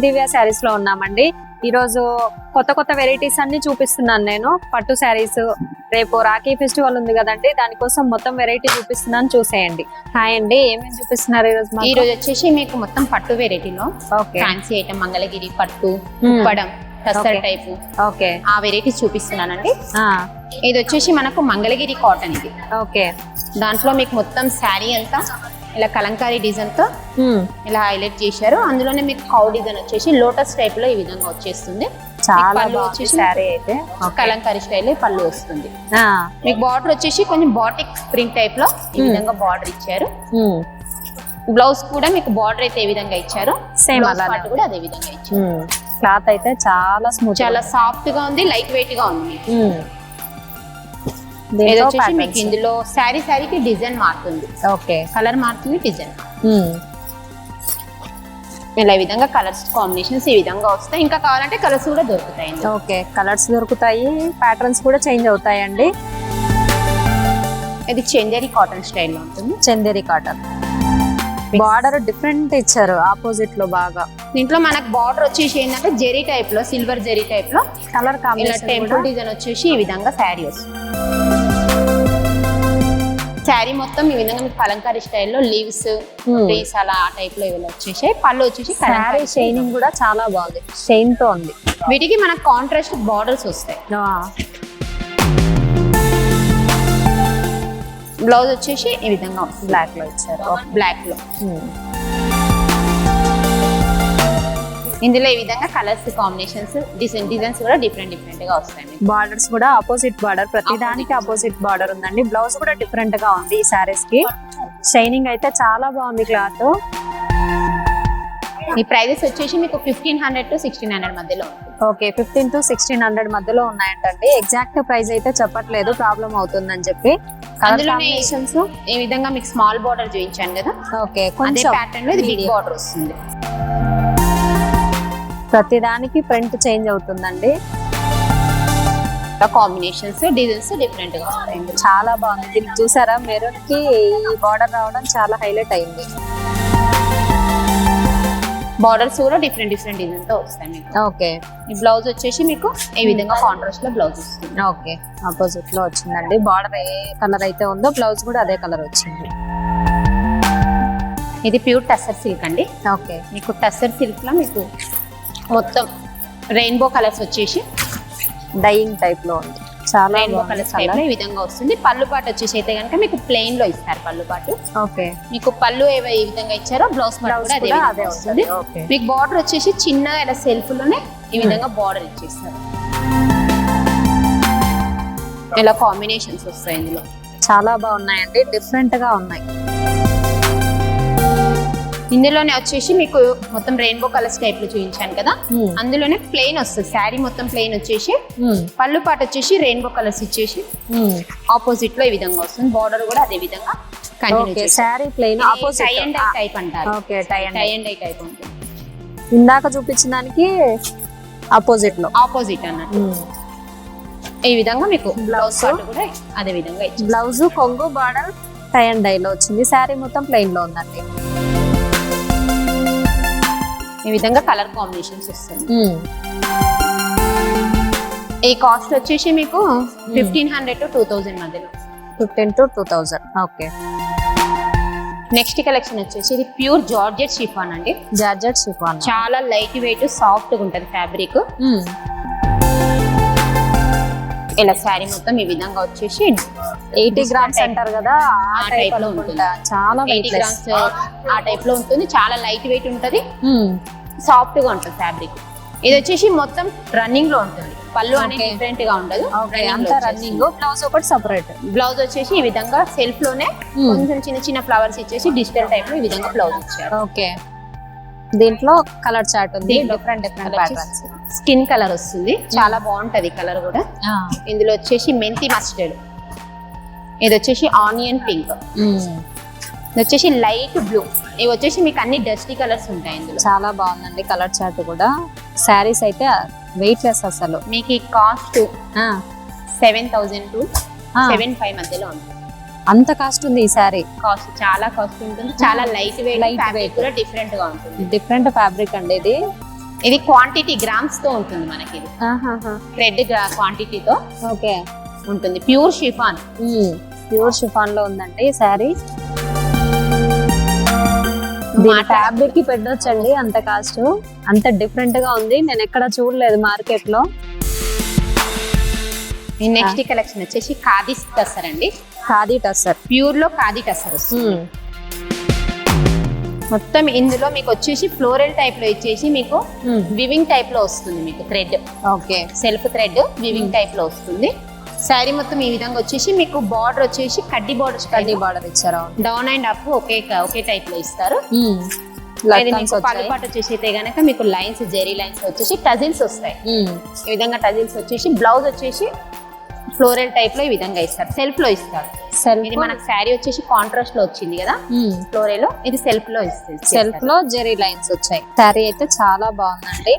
దివ్య శారీస్లో ఉన్నామండి. ఈ రోజు కొత్త కొత్త వెరైటీస్ అన్ని చూపిస్తున్నాను నేను. పట్టు శారీస్ రేపు రాఖీ ఫెస్టివల్ ఉంది కదండి దానికోసం మొత్తం వెరైటీ చూపిస్తున్నాను చూసేయండి. హాయ్ అండి ఏమేమి చూపిస్తున్నారు ఈ రోజు ఈ? రోజు వచ్చేసి మీకు మొత్తం పట్టు వెరైటీలో ఓకే. ఫ్యాన్సీ ఐటమ్ మంగళగిరి పట్టు. ఉప్పడం టస్సర్. Type okay. ఆ వెరైటీస్ చూపిస్తున్నానండి. ఇది వచ్చేసి మనకు మంగళగిరి కాటన్ ఇది. ఓకే. దాంట్లో మీకు మొత్తం శారీ అంతా ఇలా కలంకారీ డిజైన్తో. ఇలా హైలైట్ చేశారు అందులోనే మీకు కౌ డిజైన్ వచ్చేసి లోటస్ టైప్లో ఈ విధంగా వచ్చేస్తుంది చాలా వచ్చేసి శారీ అయితే. కలంకారీ స్టైల్ పళ్ళు వస్తుంది మీకు బార్డర్ వచ్చేసి కొంచెం బాటిక్ ప్రింట్ టైప్లో ఈ. విధంగా బార్డర్ ఇచ్చారు. బ్లౌజ్ కూడా మీకు బార్డర్ అయితే ఏ విధంగా ఇచ్చారు అలానే part కూడా అదే విధంగా ఇచ్చారు. క్లాత్ అయితే చాలా స్మూత్ చాలా సాఫ్ట్గా ఉంది లైట్ వెయిట్గా ఉంది. ఇది వచ్చేసి మీకు. ఇందులో శారీ శారీకి డిజైన్ మారుతుంది. ఓకే కలర్ మారుతుంది డిజైన్ హ్మ్. ఇలా ఈ విధంగా కలర్స్ కాంబినేషన్స్ ఈ విధంగా వస్తాయి. ఇంకా కావాలంటే కలర్స్ కూడా దొరుకుతాయి. ఓకే కలర్స్ దొరుకుతాయి. ప్యాటర్న్స్ కూడా చేంజ్ అవుతాయండి. ఇది చందేరి కాటన్ స్టైల్లో ఉంటుంది. చందేరి కాటన్ బార్డర్ డిఫరెంట్ ఇచ్చారు ఆపోజిట్లో బాగా. దీంట్లో మనకు బార్డర్ వచ్చేసి ఏంటంటే జెరీ టైప్లో సిల్వర్ జెరీ టైప్లో. కలర్ కాంబినేషన్ టెంపుల్ డిజైన్ వచ్చేసి ఈ విధంగా శారీ వస్తుంది. శారీ మొత్తం ఈ విధంగా మీకు కలంకారీ స్టైల్లో లీవ్స్ Hmm. ట్రీస్ అలా ఆ టైప్లో ఇవి వచ్చేసి పళ్ళు వచ్చేసి శారీ షైనింగ్ కూడా చాలా బాగుంది. షైన్తో ఉంది. వీటికి మనకు కాంట్రాస్ట్ బార్డర్స్ వస్తాయి. బ్లౌజ్ వచ్చేసి ఈ విధంగా బ్లాక్లో ఇచ్చారు. బ్లాక్లో. ఇందులో ఈ విధంగా కలర్స్ కాంబినేషన్స్ డిజైన్ డిజైన్స్ కూడా డిఫరెంట్ డిఫరెంట్గా వస్తాయి బార్డర్స్ కూడా ఆపోజిట్ బార్డర్ ప్రతి దానికి ఆపోజిట్ బార్డర్ ఉందండి. బ్లౌజ్ కూడా డిఫరెంట్గా ఉంది ఈ సారీస్కి. షైనింగ్ అయితే చాలా బాగుంది క్లాత్ ఈ ప్రైజెస్ వచ్చేసి మీకు fifteen hundred to sixteen hundred మధ్యలో okay fifteen to sixteen hundred మధ్యలో ఉన్నాయంటండి. ఎగ్జాక్ట్ ప్రైస్ అయితే చెప్పట్లేదు. ప్రాబ్లం అవుతుందని చెప్పి. అందులోనే ఈ విధంగా మీకు స్మాల్ బార్డర్ చూపించాను కదా. ఓకే కొంచెం ప్యాటర్న్లో ఇది బిగ్ బార్డర్ వస్తుంది. ప్రతి దానికి ప్రింట్ చేంజ్ అవుతుందండి. కాంబినేషన్స్ డిజైన్స్ డిఫరెంట్గా వస్తాయి. ఇందులో. చాలా బాగుంది. చూసారా? మెరూన్కి ఈ బార్డర్ రావడం చాలా హైలైట్ అయింది. బార్డర్స్ కూడా డిఫరెంట్ డిఫరెంట్ డిజైన్తో వస్తాయి మీకు. ఓకే. ఈ బ్లౌజ్ వచ్చేసి మీకు ఈ విధంగా కాంట్రాస్ట్లో బ్లౌజ్ వస్తుంది. ఓకే. ఆపోజిట్లో వచ్చిందండి. బార్డర్ ఏ కలర్ అయితే ఉందో బ్లౌజ్ కూడా అదే కలర్ వచ్చింది. ఇది ప్యూర్ టస్సర్ సిల్క్ అండి. ఓకే. మీకు టస్సర్ సిల్క్లో మీకు మొత్తం రెయిన్బో కలర్స్ వచ్చేసి డైయింగ్ టైప్లో ఉంది. చాలా రెయిన్బో కలర్స్ టైప్. లో ఈ విధంగా వస్తుంది. పళ్ళు పాటు వచ్చేసి అయితే కనుక మీకు ప్లెయిన్లో ఇస్తారు పళ్ళు పాటు. ఓకే. మీకు పళ్ళు ఏవో ఏ విధంగా ఇచ్చారో బ్లౌజ్ పాటు కూడా అదే వస్తుంది. మీకు బార్డర్ వచ్చేసి చిన్నగా ఇలా సెల్ఫ్లోనే ఈ విధంగా బార్డర్ ఇచ్చేస్తారు. ఇలా కాంబినేషన్స్ వస్తాయి ఇందులో. చాలా బాగున్నాయండి. డిఫరెంట్గా ఉన్నాయి. ఇందులోనే వచ్చేసి మీకు మొత్తం రెయిన్బో కలర్స్ టైప్లో చూపించాను కదా. అందులోనే ప్లెయిన్ వస్తుంది. శారీ మొత్తం ప్లెయిన్ వచ్చేసి పళ్ళు పాటు వచ్చేసి రెయిన్బో కలర్స్ ఇచ్చేసి ఆపోజిట్లో ఈ విధంగా వస్తుంది. బార్డర్ కూడా అదే విధంగా sari plain tie and dye type అంటారు. Okay tie tie and dye type ఉంటుంది. ఇందాక చూపించిన దానికి ఆపోజిట్లో. ఆపోజిట్ అన్నట్టు. ఈ విధంగా మీకు బ్లౌజ్ కూడా అదే విధంగా బ్లౌజ్ కొంగు బార్డర్ టై అండ్ డై లో వచ్చింది. శారీ మొత్తం ప్లెయిన్లో ఉందండి. ఈ విధంగా కలర్ కాంబినేషన్స్ వస్తుంది ఈ కాస్ట్ వచ్చేసి మీకు fifteen hundred to two thousand మధ్యలో. Fifteen to two thousand. Okay. Next collection వచ్చేసి ఇది ప్యూర్ జార్జెట్ షిఫాన్ అండి. Georgette chiffon. చాలా లైట్ వెయిట్ సాఫ్ట్గా ఉంటుంది ఫ్యాబ్రిక్. ఇలా శారీ మొత్తం ఈ విధంగా వచ్చేసి ఎయిటీ గ్రామ్స్ అంటారు కదా ఆ టైప్లో అనుకుంటా. చాలా ఎయిటీ గ్రామ్స్ ఆ టైప్లో ఉంటుంది. చాలా లైట్ వెయిట్ ఉంటుంది. సాఫ్ట్గా ఉంటుంది ఫ్యాబ్రిక్. ఇది వచ్చేసి మొత్తం రన్నింగ్లో ఉంటుంది. పళ్ళు అనేది. డిఫరెంట్గా ఉండదు. అంతా రన్నింగ్. బ్లౌజ్ ఒకటి సపరేట్. బ్లౌజ్ వచ్చేసి ఈ విధంగా సెల్ఫ్లోనే కొంచెం చిన్న చిన్న ఫ్లవర్స్ ఇచ్చేసి డిజిటల్ టైప్లో ఈ విధంగా బ్లౌజ్ ఇచ్చారు. ఓకే. దీంట్లో కలర్ చార్ట్ ఉంది. డిఫరెంట్ డిఫరెంట్ స్కిన్ కలర్ వస్తుంది. చాలా బాగుంటది కలర్ కూడా. ఇందులో వచ్చేసి మెంతి మస్టర్డ్. ఇది వచ్చేసి ఆనియన్ పింక్. ఇది వచ్చేసి లైట్ బ్లూ. ఇవి వచ్చేసి మీకు అన్ని డస్టీ కలర్స్ ఉంటాయి ఇందులో. చాలా బాగుందండి కలర్ చార్ట్ కూడా. శారీస్ అయితే వెయిట్ లెస్ అసలు. మీకు ఈ cost seven thousand to seven five మధ్యలో ఉంటుంది. అంత కాస్ట్ ఉంది ఈ శారీ కాస్ట్ చాలా కాస్ట్ ఉంటుంది. చాలా లైట్ వెయిట్ లైట్. వెయిట్ కూడా డిఫరెంట్గా ఉంటుంది. డిఫరెంట్ ఫ్యాబ్రిక్ అండి ఇది. ఇది క్వాంటిటీ గ్రామ్స్తో ఉంటుంది మనకి ఇది. థ్రెడ్ క్వాంటిటీతో ఓకే. ఉంటుంది. ప్యూర్ షిఫాన్ ప్యూర్ షిఫాన్లో ఉందండి ఈ శారీ మాట్లాడ- ఫ్యాబ్రిక్కి పెట్టొచ్చండి అంత కాస్ట్ అంత డిఫరెంట్గా ఉంది నేను ఎక్కడ చూడలేదు మార్కెట్లో. ఈ నెక్స్ట్ కలెక్షన్ వచ్చేసి ఖాదీ టస్సర్ అండి. ఖాదీ టస్సర్ ప్యూర్లో ఖాదీ టస్సర్ మొత్తం ఇందులో మీకు వచ్చేసి ఫ్లోరల్ టైప్లో ఇచ్చేసి మీకు వివింగ్ టైప్లో వస్తుంది మీకు thread okay. Self thread weaving టైప్లో వస్తుంది. శారీ మొత్తం ఈ విధంగా వచ్చేసి మీకు బార్డర్ వచ్చేసి కడ్డీ బార్డర్ కడ్డీ బార్డర్ ఇచ్చారు. డౌన్ అండ్ అప్ ఒకే ఒకే టైప్లో ఇస్తారు. పళ్ళుపాటు వచ్చేసి అయితే గనక మీకు లైన్స్ జెరీ లైన్స్ వచ్చేసి టజిల్స్ వస్తాయి. ఈ విధంగా టజిల్స్ వచ్చేసి బ్లౌజ్ వచ్చేసి ఫ్లోరల్ టైప్లో ఈ విధంగా ఇస్తారు. సెల్ఫ్లో ఇస్తారు. ఇది మనకు శారీ వచ్చేసి కాంట్రాస్ట్లో వచ్చింది కదా? ఫ్లోరల్ ఇది సెల్ఫ్లో ఇస్తుంది సెల్ఫ్లో జెరీ లైన్స్ వచ్చాయి. శారీ అయితే చాలా బాగుందండి.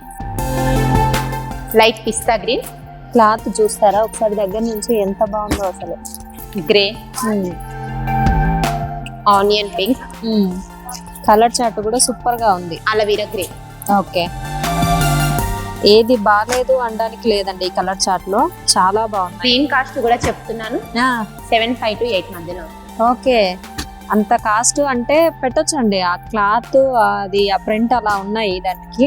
లైట్ పిస్తా గ్రీన్ క్లాత్ చూస్తారా? ఒకసారి దగ్గర నుంచి ఎంత బాగుందో అసలు. Grey. Onion pink. Colour chart కూడా సూపర్గా ఉంది. అలవీరా గ్రే. ఓకే. ఏది బాగాలేదు అనడానికి లేదండి ఈ కలర్ చార్ట్లో చాలా బాగుంది దీని కాస్ట్ కూడా చెప్తున్నాను. సెవెన్ ఫైవ్ టు ఎయిట్ మధ్యలో. ఓకే. అంత కాస్ట్ అంటే పెట్టొచ్చండి. ఆ క్లాత్ అది ఆ ప్రింట్ అలా ఉన్నాయి దానికి.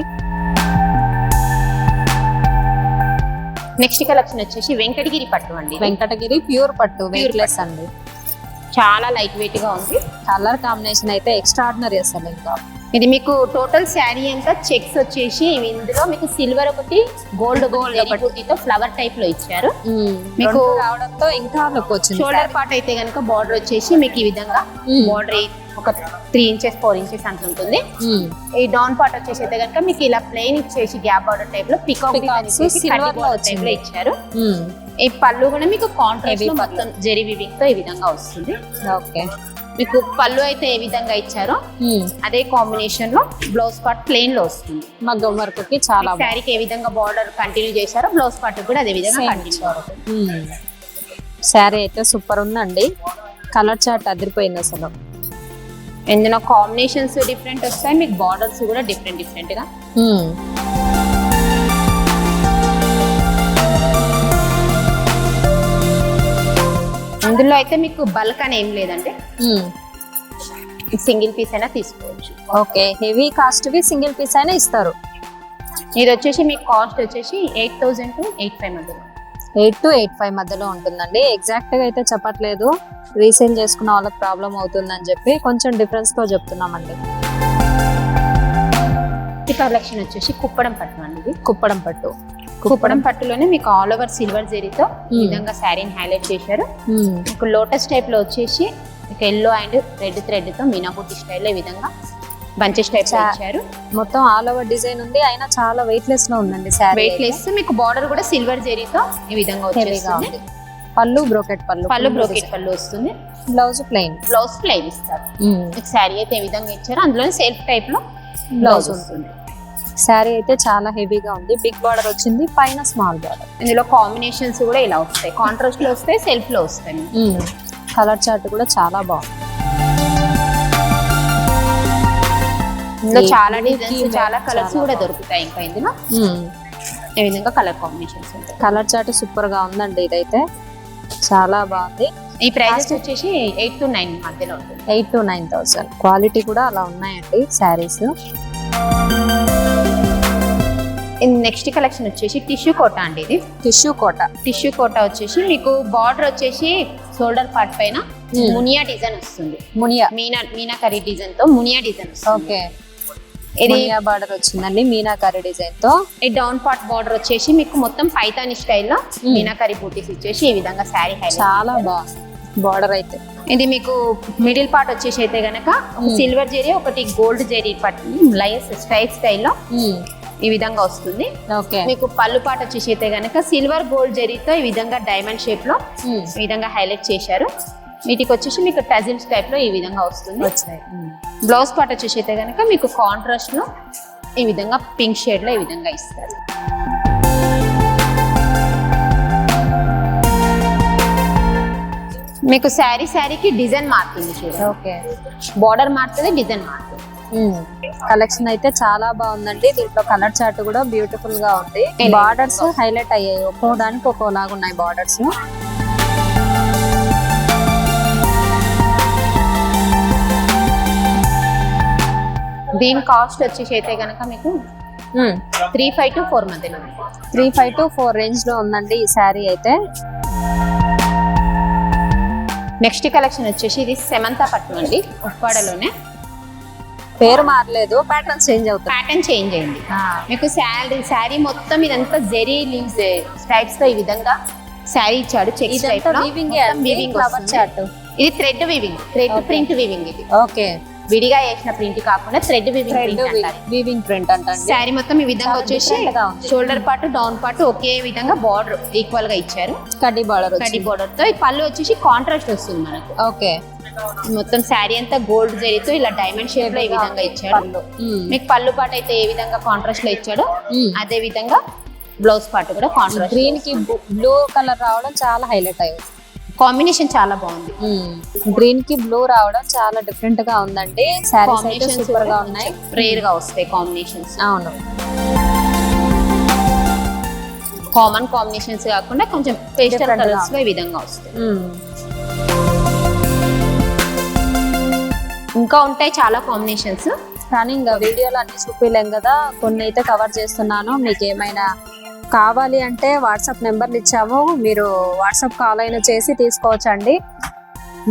నెక్స్ట్ కలెక్షన్ వచ్చేసి వెంకటగిరి పట్టు అండి. వెంకటగిరి ప్యూర్ పట్టు వెయిట్లెస్ అండి. చాలా లైట్ వెయిట్గా ఉంది. కలర్ కాంబినేషన్ అయితే ఎక్స్ట్రాడినరీ అసలు ఇంకా. ఇది మీకు టోటల్ శారీ అంతా చెక్స్ వచ్చేసి ఇందులో మీకు సిల్వర్ ఒకటి గోల్డ్ గోల్డ్ ఒకటితో ఫ్లవర్ టైప్లో ఇచ్చారు. మీకు- రావడంతో ఇంకా వచ్చింది షోల్డర్ పార్ట్ అయితే కనుక బార్డర్ వచ్చేసి మీకు ఈ విధంగా. బార్డర్ ఒక త్రీ ఇంచెస్ ఫోర్ ఇంచెస్ అంత ఉంటుంది. ఈ డౌన్ పార్ట్ వచ్చేసి అయితే కనుక మీకు ఇలా ప్లెయిన్ ఇచ్చేసి గ్యాప్ బార్డర్ టైప్లో పికాక్ టైప్లో. ఇచ్చారు. ఈ పళ్ళు కూడా మీకు పళ్ళు. మొత్తం జెరీ వివింగ్తో ఈ విధంగా వస్తుంది. ఓకే. మీకు పళ్ళు అయితే ఏ విధంగా ఇచ్చారో అదే కాంబినేషన్లో బ్లౌజ్ పార్ట్ ప్లెయిన్లో వస్తుంది. మగ్గం వర్క్కి చాలా శారీకి ఏ విధంగా బార్డర్ కంటిన్యూ చేశారో బ్లౌజ్ పార్ట్ కూడా అదే విధంగా కంటిన్యూ. శారీ అయితే సూపర్ ఉందండి. కలర్ చార్ట్ అదిరిపోయింది అసలు. ఇందులో కాంబినేషన్స్ డిఫరెంట్ వస్తాయి మీకు బార్డర్స్ కూడా డిఫరెంట్ డిఫరెంట్గా. ఇందులో అయితే మీకు బల్క్ అని ఏం లేదండి. సింగిల్ పీస్ అయినా తీసుకోవచ్చు. ఓకే హెవీ కాస్ట్ వి సింగిల్ పీస్ అయినా ఇస్తారు. ఇది వచ్చేసి మీకు కాస్ట్ వచ్చేసి eight thousand to eight five మధ్యలో. ఎయిట్ టు ఎయిట్ ఫైవ్ మధ్యలో ఉంటుందండి. ఎగ్జాక్ట్గా అయితే చెప్పట్లేదు. రీసేల్ చేసుకున్న వాళ్ళకి ప్రాబ్లం అవుతుందని చెప్పి కొంచెం డిఫరెన్స్తో చెప్తున్నామండి. ఈ కలెక్షన్ వచ్చేసి కుప్పడం పట్టు అండి ఇది. కుప్పడం పట్టు. కుప్పడం పట్టులోనే మీకు ఆల్ ఓవర్ సిల్వర్ జెరీతో ఈ Hmm. విధంగా శారీని హైలైట్ చేశారు. మ్మ్. మీకు లోటస్ టైప్లో వచ్చేసి మీకు ఎల్లో అండ్ రెడ్ థ్రెడ్తో మీనాబుట్టి స్టైల్ ఈ విధంగా బంచెస్ టైప్ ఇచ్చారు. మొత్తం ఆల్ ఓవర్ డిజైన్ ఉంది. అయినా చాలా వెయిట్ లెస్లో ఉందండి శారీ వెయిట్ లెస్ మీకు బార్డర్ కూడా సిల్వర్ జెరీతో ఈ విధంగా వచ్చేస్తుంది. పళ్ళు బ్రోకెట్ పళ్ళు. పళ్ళు బ్రోకెట్ పళ్ళు వస్తుంది. బ్లౌజ్ ప్లెయిన్ బ్లౌజ్ ప్లెయిన్ ఇస్తారు. మీకు శారీ అయితే ఏ విధంగా ఇచ్చారో. అందులో సెల్ఫ్ టైప్లో బ్లౌజ్ ఉంటుంది. శారీ అయితే చాలా హెవీగా ఉంది. బిగ్ బార్డర్ వచ్చింది పైన స్మాల్ బార్డర్. ఇందులో కాంబినేషన్స్ కూడా ఇలా వస్తాయి. కాంట్రాస్ట్లో వస్తాయి. సెల్ఫ్లో వస్తాయి కలర్ చార్ట్ కూడా చాలా బాగుంది. ఇందులో చాలా డిజైన్స్ చాలా కలర్స్ కూడా. దొరుకుతాయి ఇంకా ఇందులో. ఈ విధంగా కలర్ కాంబినేషన్స్ ఉంటాయి. కలర్ చార్ట్ సూపర్గా ఉందండి ఇదైతే. చాలా బాగుంది. ఈ ప్రైజెస్ వచ్చేసి ఎయిట్ టు నైన్ మధ్యలో ఉంటుంది. Eight to nine thousand. Quality కూడా అలా ఉన్నాయండి శారీస్. నెక్స్ట్ కలెక్షన్ వచ్చేసి టిష్యూ కోట అండి ఇది. టిష్యూ కోట. టిష్యూ కోట వచ్చేసి మీకు బార్డర్ వచ్చేసి షోల్డర్ పార్ట్ పైన. మునియా డిజైన్ వస్తుంది. మునియా. మీనా మీనాకరీ డిజైన్తో మునియా డిజైన్ ఓకే. ఇది బార్డర్ వచ్చిందండి మీనాకారి డిజైన్తో ఈ డౌన్ పార్ట్ బార్డర్ వచ్చేసి మీకు మొత్తం పైతాని స్టైల్లో Hmm. మీనాకరీ బూటీస్ ఇచ్చేసి ఈ విధంగా శారీ హైలైట్ చాలా బాగుంది. బార్డర్ అయితే. ఇది మీకు మిడిల్ పార్ట్ వచ్చేసి అయితే గనక. సిల్వర్ జెరీ ఒకటి గోల్డ్ జెరీ పట్టి లైన్స్ స్ట్రైట్ స్టైల్లో ఈ విధంగా వస్తుంది. మీకు పళ్ళు పాట వచ్చేసి అయితే గనక సిల్వర్ గోల్డ్ జెరీతో ఈ విధంగా డైమండ్ షేప్లో ఈ విధంగా హైలైట్ చేశారు. వీటికి వచ్చేసి మీకు టజిల్స్ టైప్లో ఈ విధంగా వస్తుంది. బ్లౌజ్ పార్ట్ వచ్చేసి అయితే కనుక మీకు కాంట్రాస్ట్లో ఈ విధంగా పింక్ షేడ్లో ఈ విధంగా ఇస్తారు. మీకు శారీ శారీకి డిజైన్ మారుతుంది ఓకే. బార్డర్ మారుతుంది డిజైన్ మారుతుంది కలెక్షన్ అయితే చాలా బాగుందండి. దీంట్లో కలర్ చార్ట్ కూడా బ్యూటిఫుల్గా ఉంది. బార్డర్స్. హైలైట్ అయ్యాయి. ఒక్కో దానికి ఒక్కోలాగా ఉన్నాయి బార్డర్స్ దీని కాస్ట్ వచ్చేసి అయితే కనుక మీకు త్రీ ఫైవ్ టు ఫోర్ మధ్యలో త్రీ ఫైవ్ టు ఫోర్ రేంజ్లో ఉందండి ఈ శారీ అయితే. నెక్స్ట్ కలెక్షన్ వచ్చేసి ఇది సెమంత పట్టు అండి ఉప్పాడలోనే. పేరు మారలేదు ప్యాటర్న్స్ చేంజ్ అవుతాయి ప్యాటర్న్ చేంజ్ అయింది. మీకు శారీ శారీ మొత్తం ఇదంతా జెరీ లీవ్స్ స్ట్రైప్స్తో ఈ విధంగా శారీ ఇచ్చాడు చెక్స్ వీవింగ్ ఫ్లవర్ చార్ట్ ఇది thread weaving thread. Print weaving ఇది. ఓకే విడిగా వేసిన ప్రింట్ కాకుండా థ్రెడ్ వీవింగ్ ప్రింట్ అంటారు. శారీ మొత్తం ఈ విధంగా వచ్చేసి. షోల్డర్ పార్ట్ డౌన్ పార్ట్ ఒకే విధంగా బార్డర్ ఈక్వల్గా ఇచ్చారు. కడ్డీ బార్డర్ కడి బార్డర్తో ఈ పళ్ళు వచ్చేసి కాంట్రాస్ట్ వస్తుంది మనకు. ఓకే మొత్తం శారీ అంతా గోల్డ్ జరీతో ఇలా డైమండ్ షేప్లో ఈ విధంగా ఇచ్చాడు. మీకు పళ్ళు పాట అయితే ఏ విధంగా కాంట్రాస్ట్లో ఇచ్చాడో. అదే విధంగా బ్లౌజ్ పార్ట్ కూడా కాంట్రాస్ట్ గ్రీన్కి బ్లూ కలర్ రావడం చాలా హైలైట్ అయ్యింది కాంబినేషన్ చాలా బాగుంది. గ్రీన్కి బ్లూ రావడం చాలా డిఫరెంట్గా ఉందండి. శారీస్ అయితే కాంబినేషన్స్ సూపర్గా ఉన్నాయి. రేర్గా వస్తాయి కాంబినేషన్స్ అవును. కామన్ కాంబినేషన్స్ కాకుండా కొంచెం పేస్టల్. కలర్స్లో ఈ విధంగా వస్తాయి. ఇంకా ఉంటాయి చాలా కాంబినేషన్స్ కానీ ఇంకా వీడియోలో అన్ని చూపించలేం కదా. కొన్ని అయితే కవర్ చేస్తున్నాను. మీకు ఏమైనా కావాలి అంటే వాట్సాప్ నెంబర్లు ఇచ్చాము. మీరు వాట్సాప్ కాల్ అయినా చేసి తీసుకోవచ్చండి.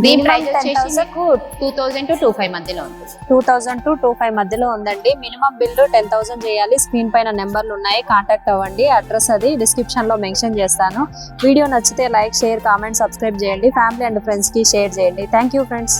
దీని Minimum ప్రైస్ వచ్చేసి 10,000 మీకు two thousand to two five మధ్యలో ఉంటుంది. Two thousand to two five మధ్యలో ఉందండి. మినిమం బిల్లు టెన్ థౌసండ్ చేయాలి. స్క్రీన్ పైన నెంబర్లు ఉన్నాయి. కాంటాక్ట్ అవ్వండి. అడ్రస్ అది డిస్క్రిప్షన్లో మెన్షన్ చేస్తాను. వీడియో నచ్చితే లైక్ షేర్ కామెంట్ సబ్స్క్రైబ్ చేయండి. ఫ్యామిలీ అండ్ ఫ్రెండ్స్కి షేర్ చేయండి. Thank you friends